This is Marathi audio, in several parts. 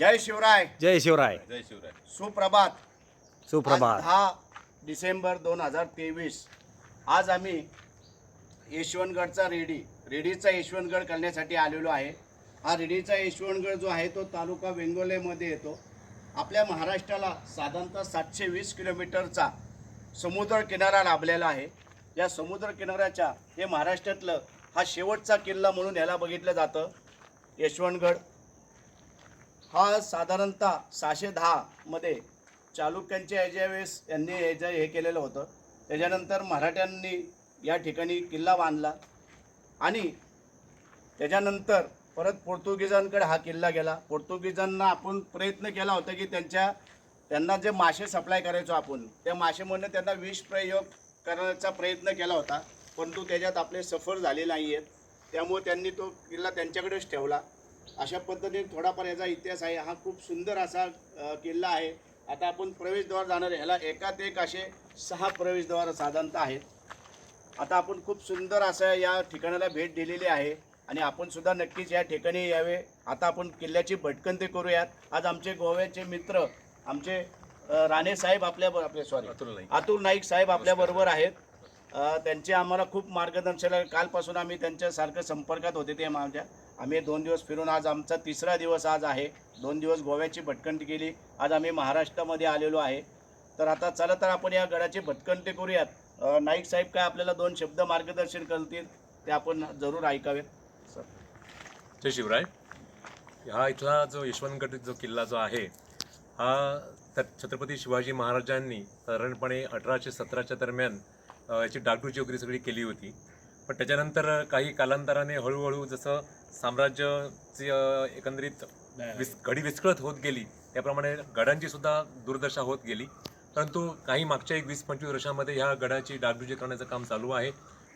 जय शिवराय. जय शिवराय. जय शिवराय. सुप्रभात. सुप्रभात. दहा डिसेंबर दोन हजार तेवीस. आज आम्ही यशवंतगडचा रेडी रेडीचा यशवंतगड करण्यासाठी आलेलो आहे. हा रेडीचा यशवंतगड जो आहे तो तालुका वेंगोलेमध्ये येतो. आपल्या महाराष्ट्राला साधारणतः सातशे वीस किलोमीटरचा समुद्र किनारा लाभलेला आहे. या समुद्र किनाऱ्याच्या हे महाराष्ट्रातलं हा शेवटचा किल्ला म्हणून याला बघितलं जातं. यशवंतगड. हा साधारणतः सहाशे दहामध्ये चालुक्यांच्या याच्यावेळेस यांनी याचं हे केलेलं होतं. त्याच्यानंतर मराठ्यांनी या ठिकाणी किल्ला बांधला आणि त्याच्यानंतर परत पोर्तुगीजांकडे हा किल्ला गेला. पोर्तुगीजांना आपण प्रयत्न केला होता की त्यांच्या त्यांना जे मासे सप्लाय करायचो आपण त्या मासेमधनं त्यांना विष प्रयोग करण्याचा प्रयत्न केला होता. परंतु त्याच्यात आपले सफर झाले नाही आहेत त्यामुळे त्यांनी तो किल्ला त्यांच्याकडेच ठेवला. अशा पद्धतीने थोडाफार याचा इतिहास आहे. हा खूप सुंदर असा किल्ला आहे. आता आपण प्रवेशद्वार जाणार आहे. ह्याला एकात एक असे सहा प्रवेशद्वार साधारणतः आहेत. आता आपण खूप सुंदर असं या ठिकाणाला भेट दिलेली आहे आणि आपण सुद्धा नक्कीच या ठिकाणी यावे. आता आपण किल्ल्याची भटकंती करूयात. आज आमचे गोव्याचे मित्र आमचे राणे साहेब आपल्या आपले सॉरी अतुल नाईक. अतुल नाईक साहेब आपल्याबरोबर आहेत. त्यांचे आम्हाला खूप मार्गदर्शन. कालपासून आम्ही त्यांच्यासारखं संपर्कात होते ते माझ्या. आम्ही दोन दिवस फिरून आज आमचा तिसरा दिवस आज आहे. दोन दिवस गोव्याची भटकंती केली. आज आम्ही महाराष्ट्रामध्ये आलेलो आहे. तर आता चला तर आपण या गडाची भटकंती करूयात. नाईक साहेब काय आपल्याला दोन शब्द मार्गदर्शन करतील ते आपण जरूर ऐकावेत. सर. जय शिवराय. हा इथला जो यशवंतगड जो किल्ला जो आहे हा तर छत्रपती शिवाजी महाराजांनी साधारणपणे अठराशे सतराच्या दरम्यान याची डागडुजी वगैरे सगळी केली होती. पण त्याच्यानंतर काही कालांतराने हळूहळू जसं साम्राज्याची एकंदरीत विस घडी विस्कळत होत गेली. त्याप्रमाणे गडांची सुद्धा दुर्दशा होत गेली. परंतु काही मागच्या एक वीस पंचवीस वर्षामध्ये ह्या गडाची डागडुजी करण्याचं काम चालू आहे.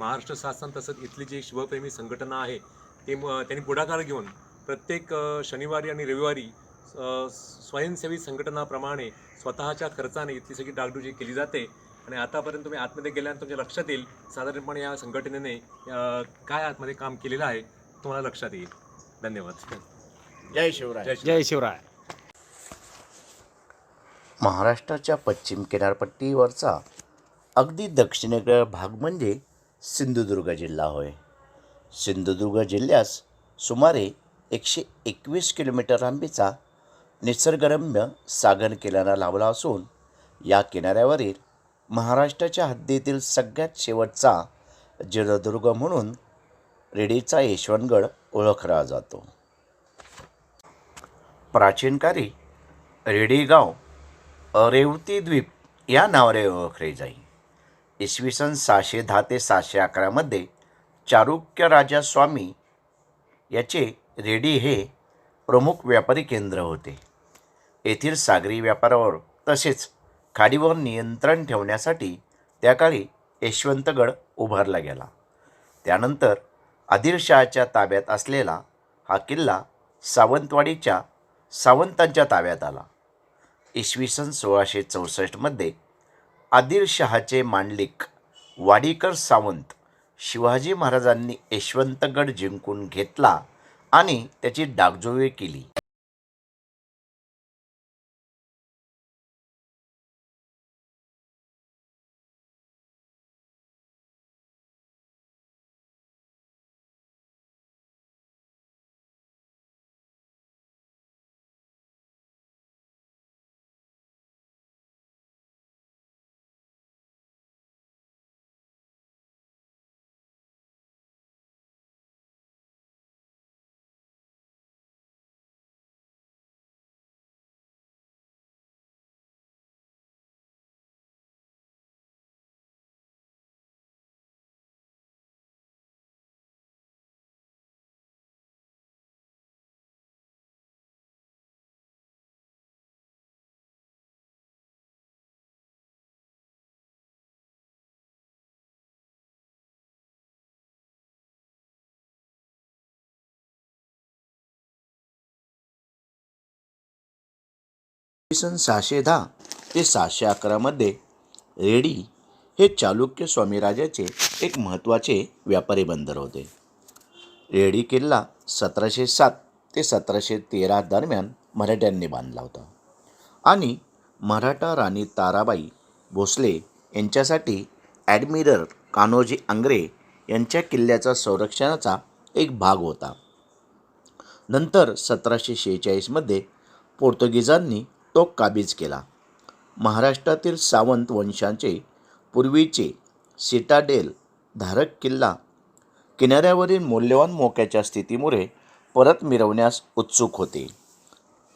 महाराष्ट्र शासन तसंच इथली जी शिवप्रेमी संघटना आहे ते त्यांनी पुढाकार घेऊन प्रत्येक शनिवारी आणि रविवारी स्वयंसेवी संघटनाप्रमाणे स्वतःच्या खर्चाने इथली सगळी डागडुजी केली जाते. आणि आतापर्यंत तुम्ही आतमध्ये गेल्यानंतर तुमच्या लक्षात येईल साधारणपणे या संघटनेने काय आतमध्ये काम केलेलं आहे. तुम्हाला लक्षात येईल. धन्यवाद. जय शिवराय. जय शिवराय. महाराष्ट्राच्या पश्चिम किनारपट्टीवरचा अगदी दक्षिणेकडे भाग म्हणजे सिंधुदुर्ग जिल्हा होय. सिंधुदुर्ग जिल्ह्यास सुमारे एकशे एकवीस किलोमीटर लांबीचा निसर्गरम्य सागन किनारा लाभला असून या किनाऱ्यावरील महाराष्ट्राच्या हद्दीतील सगळ्यात शेवटचा जलदुर्ग म्हणून रेडीचा यशवंतगड ओळखला जातो. प्राचीन काळी रेडी गाव रेवती द्वीप या नावाने ओळखले जाई. इसवी सन सहाशे दहा ते सहाशे अकरामध्ये चारुक्य राजा स्वामी याचे रेडी हे प्रमुख व्यापारी केंद्र होते. येथील सागरी व्यापारावर तसेच खाडीवर नियंत्रण ठेवण्यासाठी त्या काळी यशवंतगड उभारला गेला. त्यानंतर आदिलशहाच्या ताब्यात असलेला हा किल्ला सावंतवाडीच्या सावंतांच्या ताब्यात आला. इसवी सन सोळाशे चौसष्टमध्ये आदिलशहाचे मांडलिक वाडीकर सावंत शिवाजी महाराजांनी यशवंतगड जिंकून घेतला आणि त्याची डागजोवे केली. सन सहाशे दहा ते सहाशे अकरामध्ये रेडी हे चालुक्य स्वामीराजाचे एक महत्त्वाचे व्यापारी बंदर होते. रेडी किल्ला सतराशे सात ते सतराशे तेरा दरम्यान मराठ्यांनी बांधला होता. आणि मराठा राणी ताराबाई भोसले यांच्यासाठी ॲडमिरल कान्होजी आंग्रे यांच्या किल्ल्याचा संरक्षणाचा एक भाग होता. नंतर सतराशे शेहेचाळीसमध्ये पोर्तुगीजांनी तो काबीज केला. महाराष्ट्रातील सावंत वंशाचे पूर्वीचे सिटाडेल धारक किल्ला किनाऱ्यावरील मौल्यवान मोक्याच्या स्थितीमुळे परत मिरवण्यास उत्सुक होते.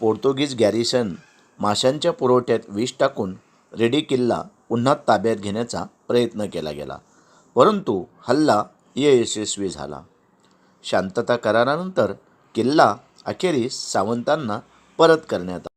पोर्तुगीज गॅरिसन माशांच्या पुरवठ्यात विष टाकून रेडी किल्ला पुन्हा ताब्यात घेण्याचा प्रयत्न केला गेला. परंतु हल्ला यशस्वी झाला. शांतता करारानंतर किल्ला अखेरीस सावंतांना परत करण्यात आला.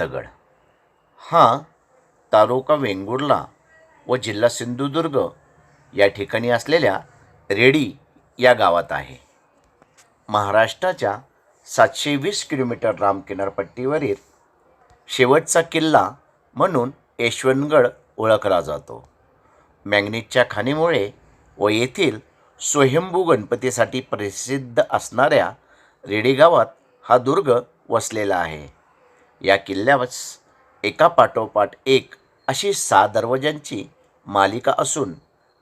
दगड हा तालुका वेंगुर्ला व जिल्हा सिंधुदुर्ग या ठिकाणी असलेल्या रेडी या गावात आहे. महाराष्ट्राच्या सातशे वीस किलोमीटर राम किनारपट्टीवरील शेवटचा किल्ला म्हणून यशवंतगड ओळखला जातो. मॅग्नेटच्या खाणीमुळे व येथील स्वयंभू गणपतीसाठी प्रसिद्ध असणाऱ्या रेडी गावात हा दुर्ग वसलेला आहे. या किल्ल्यावर एका पाठोपाठ एक अशी सहा दरवाजांची मालिका असून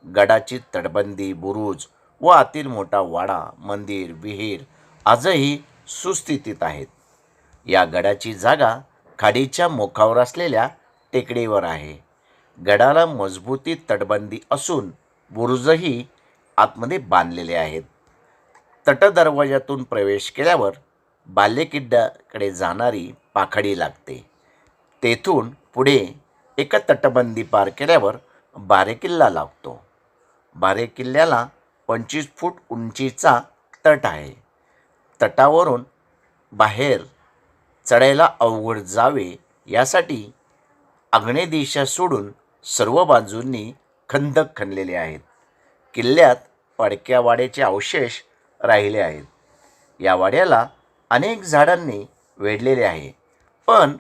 गडाची तटबंदी बुरुज व आतील मोठा वाडा मंदिर विहीर आजही सुस्थितीत आहेत. या गडाची जागा खाडीच्या मुखावर असलेल्या टेकडीवर आहे. गडाला मजबूती तटबंदी असून बुरुजही आतमध्ये बांधलेले आहेत. तटदरवाज्यातून प्रवेश केल्यावर बालेकिल्ल्याकडे जाणारी पाखडी लागते. तेथून पुढे एका तटबंदी पार केल्यावर बारेकिल्ला लागतो. बारेकिल्ल्याला पंचवीस फूट उंचीचा तट आहे. तटावरून बाहेर चढायला अवघड जावे यासाठी आग्नेय दिशा सोडून सर्व बाजूंनी खंदक खणलेले आहेत. किल्ल्यात पडक्या वाड्याचे अवशेष राहिले आहेत. या वाड्याला अनेक झाडांनी वेढलेले आहे. पण